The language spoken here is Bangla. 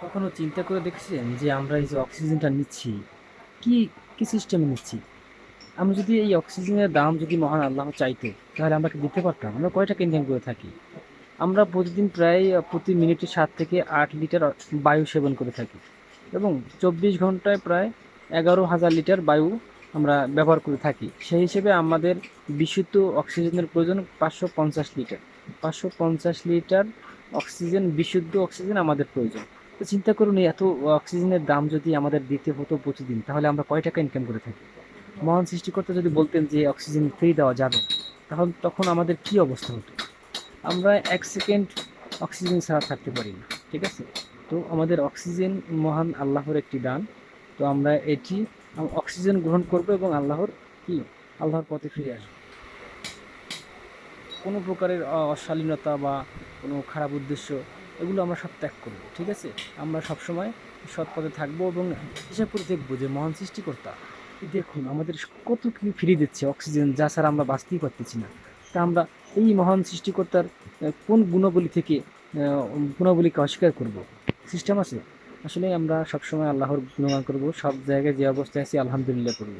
কখনো চিন্তা করে দেখেছেন যে আমরা এই যে অক্সিজেনটা নিচ্ছি? কি কি সিস্টেমে নিচ্ছি? আমরা যদি এই অক্সিজেনের দাম যদি মহান আল্লাহ চাইতো, তাহলে আমরা কি দিতে পারতাম? আমরা কয় টাকা করে থাকি? আমরা প্রতিদিন প্রায় প্রতি মিনিটে সাত থেকে আট লিটার বায়ু সেবন করে থাকি। এবং চব্বিশ ঘন্টায় প্রায় এগারো হাজার লিটার বায়ু আমরা ব্যবহার করে থাকি। সেই হিসেবে আমাদের বিশুদ্ধ অক্সিজেনের প্রয়োজন পাঁচশো পঞ্চাশ লিটার। পাঁচশো পঞ্চাশ লিটার অক্সিজেন, বিশুদ্ধ অক্সিজেন আমাদের প্রয়োজন। তো চিন্তা করুন, এত অক্সিজেনের দাম যদি আমাদের দিতে হতো প্রতিদিন, তাহলে আমরা কয় টাকা ইনকাম করে থাকি? মহান সৃষ্টিকর্তা যদি বলতেন যে অক্সিজেন ফ্রি দেওয়া যাবে, তাহলে তখন আমাদের কি অবস্থা হতো? আমরা এক সেকেন্ড অক্সিজেন ছাড়া থাকতে পারি না, ঠিক আছে? তো আমাদের অক্সিজেন মহান আল্লাহর একটি দান, তো আমরা এটি অক্সিজেন গ্রহণ করব এবং আল্লাহর কি? আল্লাহর পথে ফিরে আসব। কোনো প্রকারের অশালীনতা বা কোনো খারাপ উদ্দেশ্য এগুলো আমরা সব ত্যাগ করব, ঠিক আছে? আমরা সবসময় সৎ পথে থাকব এবং হিসাব করে দেখব যে মহান সৃষ্টিকর্তা দেখুন আমাদের কত কি ফ্রি দিচ্ছে অক্সিজেন, যা ছাড়া আমরা বাঁচতেই পারতেছি না। তা আমরা এই মহান সৃষ্টিকর্তার কোন গুণাবলী থেকে গুণাবলীকে অস্বীকার করব? সিস্টেম আছে? আসলে আমরা সবসময় আল্লাহর গুণগান করব, সব জায়গায় যে অবস্থায় আছি, আলহামদুলিল্লাহ করব।